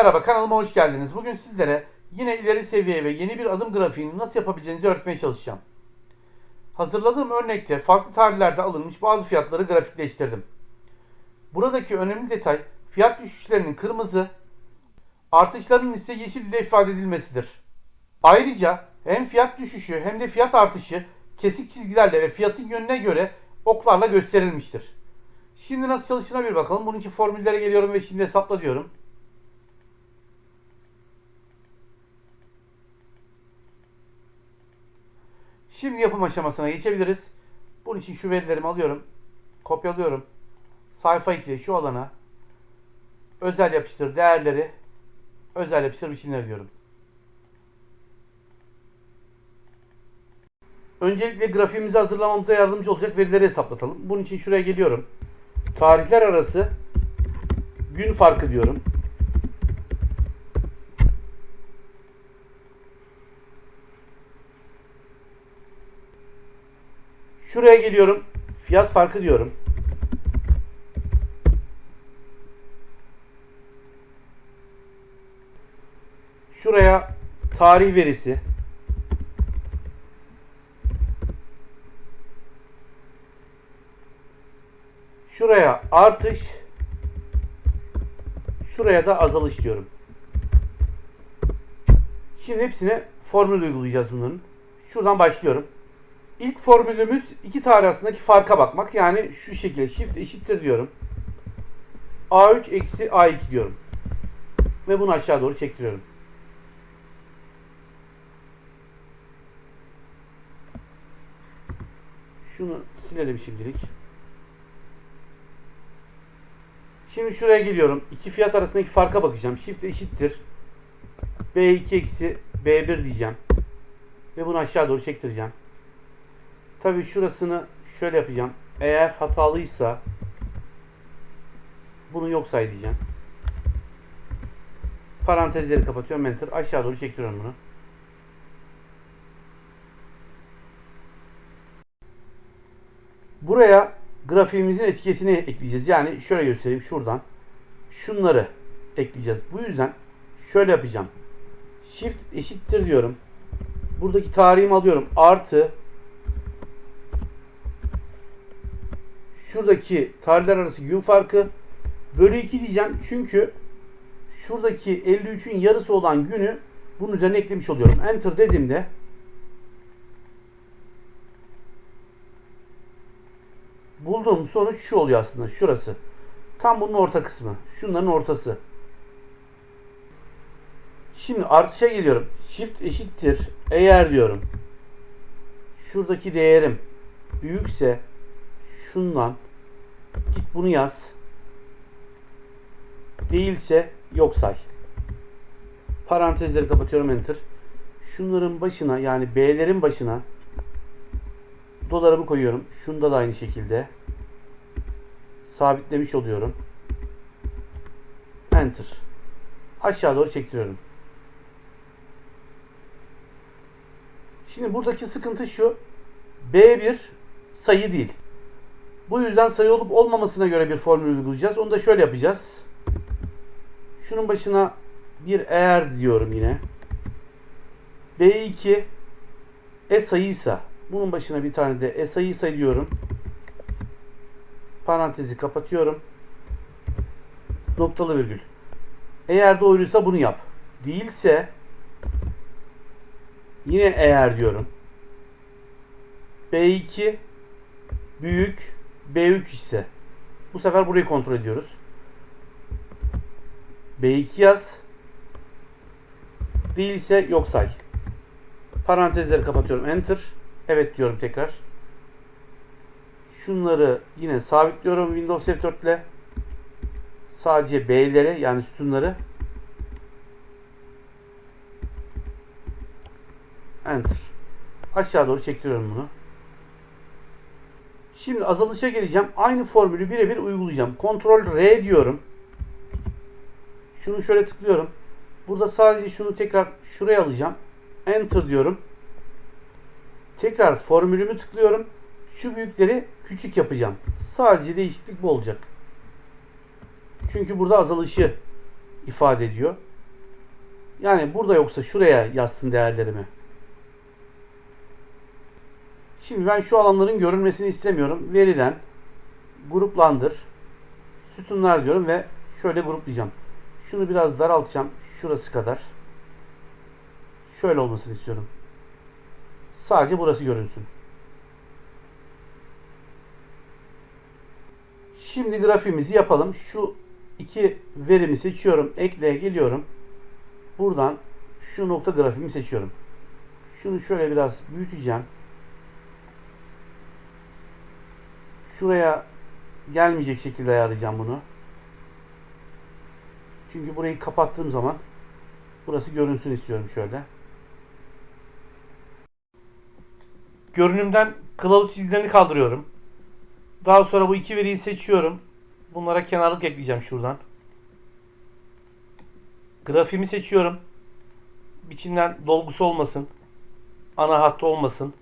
Merhaba kanalıma hoş geldiniz. Bugün sizlere yine ileri seviye ve yeni bir adım grafiğini nasıl yapabileceğinizi öğretmeye çalışacağım. Hazırladığım örnekte farklı tarihlerde alınmış bazı fiyatları grafikleştirdim. Buradaki önemli detay fiyat düşüşlerinin kırmızı, artışların ise yeşil ile ifade edilmesidir. Ayrıca hem fiyat düşüşü hem de fiyat artışı kesik çizgilerle ve fiyatın yönüne göre oklarla gösterilmiştir. Şimdi nasıl çalıştığına bir bakalım. Bunun için formüllere geliyorum ve şimdi hesapla diyorum. Şimdi yapım aşamasına geçebiliriz. Bunun için şu verilerimi alıyorum. Kopyalıyorum. Sayfa 2'de şu alana özel yapıştır değerleri özel yapıştır biçimleri diyorum. Öncelikle grafiğimizi hazırlamamıza yardımcı olacak verileri hesaplatalım. Bunun için şuraya geliyorum. Tarihler arası gün farkı diyorum. Şuraya geliyorum. Fiyat farkı diyorum. Şuraya tarih verisi. Şuraya artış. Şuraya da azalış diyorum. Şimdi hepsine formül uygulayacağız bunların. Şuradan başlıyorum. İlk formülümüz iki tarih arasındaki farka bakmak. Yani şu şekilde shift eşittir diyorum. A3 eksi A2 diyorum. Ve bunu aşağı doğru çektiriyorum. Şunu silelim şimdilik. Şimdi şuraya geliyorum. İki fiyat arasındaki farka bakacağım. Shift eşittir. B2 eksi B1 diyeceğim. Ve bunu aşağı doğru çektireceğim. Tabii şurasını şöyle yapacağım. Eğer hatalıysa bunu yok say diyeceğim. Parantezleri kapatıyorum. Enter. Aşağı doğru çekiyorum bunu. Buraya grafiğimizin etiketini ekleyeceğiz. Yani şöyle göstereyim şuradan. Şunları ekleyeceğiz. Bu yüzden şöyle yapacağım. Shift eşittir diyorum. Buradaki tarihimi alıyorum. Artı şuradaki tarihler arası gün farkı bölü 2 diyeceğim. Çünkü şuradaki 53'ün yarısı olan günü bunun üzerine eklemiş oluyorum. Enter dediğimde bulduğum sonuç şu oluyor aslında. Şurası. Tam bunun orta kısmı. Şunların ortası. Şimdi artışa geliyorum. Shift eşittir. Eğer diyorum. Şuradaki değerim büyükse şundan git bunu yaz. Değilse yok say. Parantezleri kapatıyorum enter. Şunların başına yani B'lerin başına dolarımı koyuyorum. Şunda da aynı şekilde sabitlemiş oluyorum. Enter. Aşağı doğru çektiriyorum. Şimdi buradaki sıkıntı şu. B1 sayı değil. Bu yüzden sayı olup olmamasına göre bir formül uygulayacağız. Onu da şöyle yapacağız. Şunun başına bir eğer diyorum yine. B2 e sayıysa bunun başına bir tane de e sayıysa diyorum. Parantezi kapatıyorum. Noktalı virgül. Eğer doğruysa bunu yap. Değilse yine eğer diyorum. B2 büyük B3 ise bu sefer burayı kontrol ediyoruz. B2 yaz. Değilse yok say. Parantezleri kapatıyorum. Enter. Evet diyorum tekrar. Şunları yine sabitliyorum Windows F4 ile. Sadece B'leri yani sütunları Enter. Aşağı doğru çektiriyorum bunu. Şimdi azalışa geleceğim. Aynı formülü birebir uygulayacağım. Ctrl R diyorum. Şunu şöyle tıklıyorum. Burada sadece şunu tekrar şuraya alacağım. Enter diyorum. Tekrar formülümü tıklıyorum. Şu büyükleri küçük yapacağım. Sadece değişiklik bu olacak. Çünkü burada azalışı ifade ediyor. Yani burada yoksa şuraya yazsın değerlerimi. Şimdi ben şu alanların görünmesini istemiyorum. Veriden gruplandır. Sütunlar diyorum ve şöyle gruplayacağım. Şunu biraz daraltacağım. Şurası kadar. Şöyle olmasını istiyorum. Sadece burası görünsün. Şimdi grafiğimizi yapalım. Şu iki verimi seçiyorum. Ekleye geliyorum. Buradan şu nokta grafiğimi seçiyorum. Şunu şöyle biraz büyüteceğim. Şuraya gelmeyecek şekilde ayarlayacağım bunu. Çünkü burayı kapattığım zaman burası görünsün istiyorum şöyle. Görünümden kılavuz çizgilerini kaldırıyorum. Daha sonra bu iki veriyi seçiyorum. Bunlara kenarlık ekleyeceğim şuradan. Grafiğimi seçiyorum. Biçimden dolgusu olmasın. Ana hattı olmasın.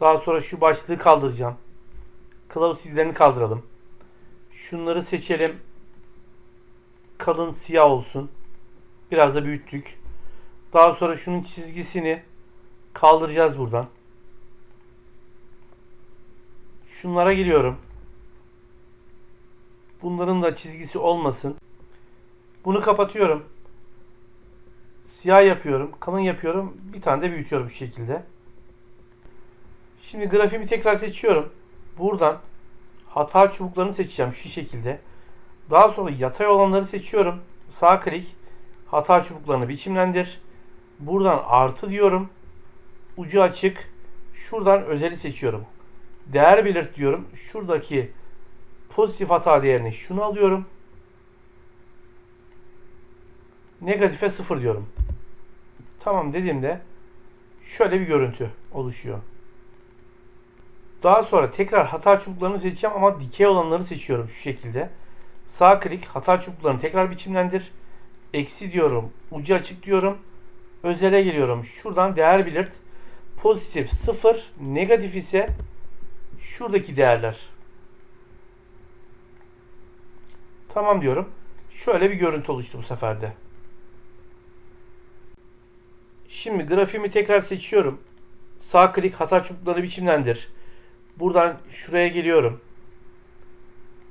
Daha sonra şu başlığı kaldıracağım. Kılavuz çizgilerini kaldıralım. Şunları seçelim. Kalın siyah olsun. Biraz da büyüttük. Daha sonra şunun çizgisini kaldıracağız buradan. Şunlara geliyorum. Bunların da çizgisi olmasın. Bunu kapatıyorum. Siyah yapıyorum. Kalın yapıyorum. Bir tane de büyütüyorum şu şekilde. Şimdi grafiğimi tekrar seçiyorum. Buradan hata çubuklarını seçeceğim şu şekilde. Daha sonra yatay olanları seçiyorum. Sağ klik hata çubuklarını biçimlendir. Buradan artı diyorum. Ucu açık. Şuradan özeli seçiyorum. Değer belirt diyorum. Şuradaki pozitif hata değerini şunu alıyorum. Negatife 0 diyorum. Tamam dediğimde şöyle bir görüntü oluşuyor. Daha sonra tekrar hata çubuklarını seçeceğim ama dikey olanları seçiyorum şu şekilde. Sağ klik hata çubuklarını tekrar biçimlendir. Eksi diyorum. Ucu açık diyorum. Özele geliyorum. Şuradan değer belirt. Pozitif 0, negatif ise şuradaki değerler. Tamam diyorum. Şöyle bir görüntü oluştu bu seferde. Şimdi grafiğimi tekrar seçiyorum. Sağ klik hata çubukları biçimlendir. Buradan şuraya geliyorum.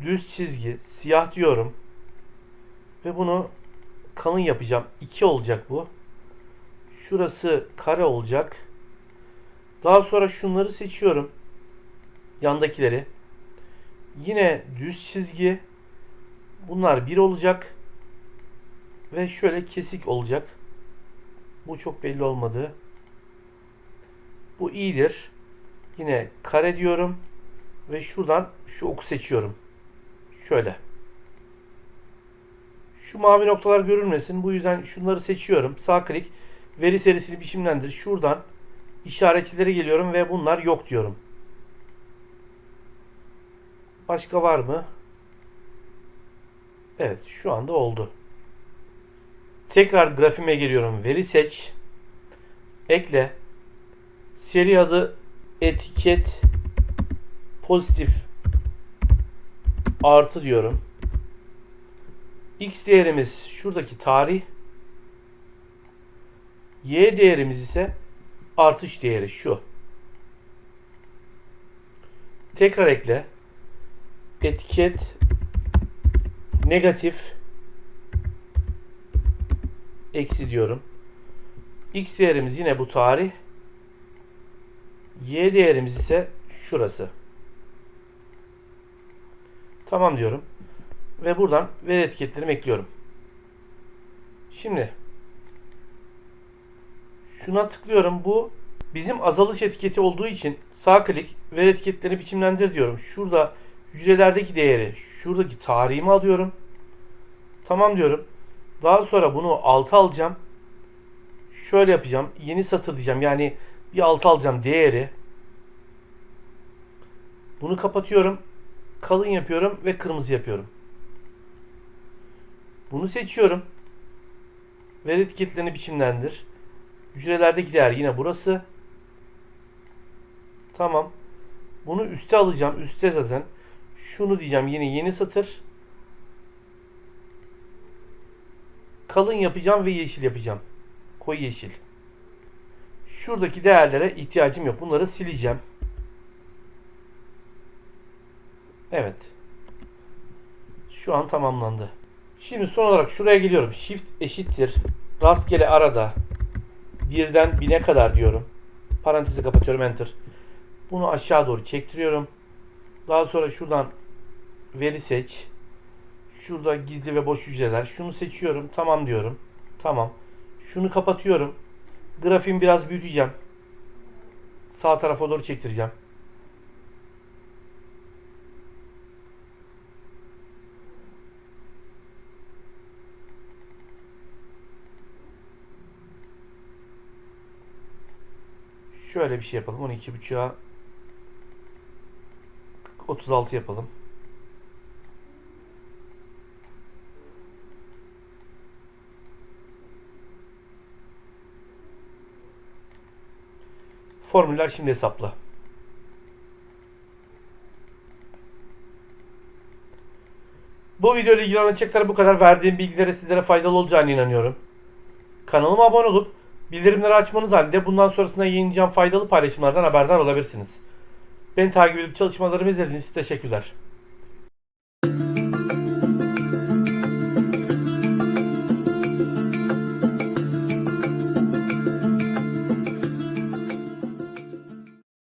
Düz çizgi, siyah diyorum. Ve bunu kalın yapacağım. 2 olacak bu. Şurası kare olacak. Daha sonra şunları seçiyorum. Yandakileri. Yine düz çizgi. Bunlar 1 olacak. Ve şöyle kesik olacak. Bu çok belli olmadı. Bu iyidir. Yine kare diyorum. Ve şuradan şu oku seçiyorum. Şöyle. Şu mavi noktalar görünmesin. Bu yüzden şunları seçiyorum. Sağ klik. Veri serisini biçimlendir. Şuradan işaretçilere geliyorum ve bunlar yok diyorum. Başka var mı? Evet şu anda oldu. Tekrar grafime geliyorum. Veri seç. Ekle. Seri adı etiket pozitif artı diyorum. X değerimiz şuradaki tarih. Y değerimiz ise artış değeri şu. Tekrar ekle. Etiket negatif eksi diyorum. X değerimiz yine bu tarih. Y değerimiz ise şurası. Tamam diyorum. Ve buradan veri etiketlerimi ekliyorum. Şimdi şuna tıklıyorum. Bu bizim azalış etiketi olduğu için sağ klik veri etiketlerini biçimlendir diyorum. Şurada hücrelerdeki değeri, şuradaki tarihimi alıyorum. Tamam diyorum. Daha sonra bunu altı alacağım. Şöyle yapacağım. Yeni satır diyeceğim. Yani bir altı alacağım değeri. Bunu kapatıyorum. Kalın yapıyorum ve kırmızı yapıyorum. Bunu seçiyorum. Veri etiketlerini biçimlendir. Hücrelerdeki değer yine burası. Tamam. Bunu üste alacağım. Üste zaten. Şunu diyeceğim yine yeni satır. Kalın yapacağım ve yeşil yapacağım. Koyu yeşil. Şuradaki değerlere ihtiyacım yok. Bunları sileceğim. Evet. Şu an tamamlandı. Şimdi son olarak şuraya geliyorum. Shift eşittir. Rastgele arada birden bine kadar diyorum. Parantezi kapatıyorum. Enter. Bunu aşağı doğru çektiriyorum. Daha sonra şuradan veri seç. Şurada gizli ve boş hücreler. Şunu seçiyorum. Tamam diyorum. Tamam. Şunu kapatıyorum. Grafiğimi biraz büyüteceğim. Sağ tarafa doğru çektireceğim. Şöyle bir şey yapalım. 12.5'a 36 yapalım. Formüller şimdi hesapla. Bu video ile ilgili anlatacaklar bu kadar. Verdiğim bilgilere sizlere faydalı olacağını inanıyorum. Kanalıma abone olup bildirimleri açmanız halinde bundan sonrasında yayınlayacağım faydalı paylaşımlardan haberdar olabilirsiniz. Beni takip edip çalışmalarımı izlediğiniz için teşekkürler.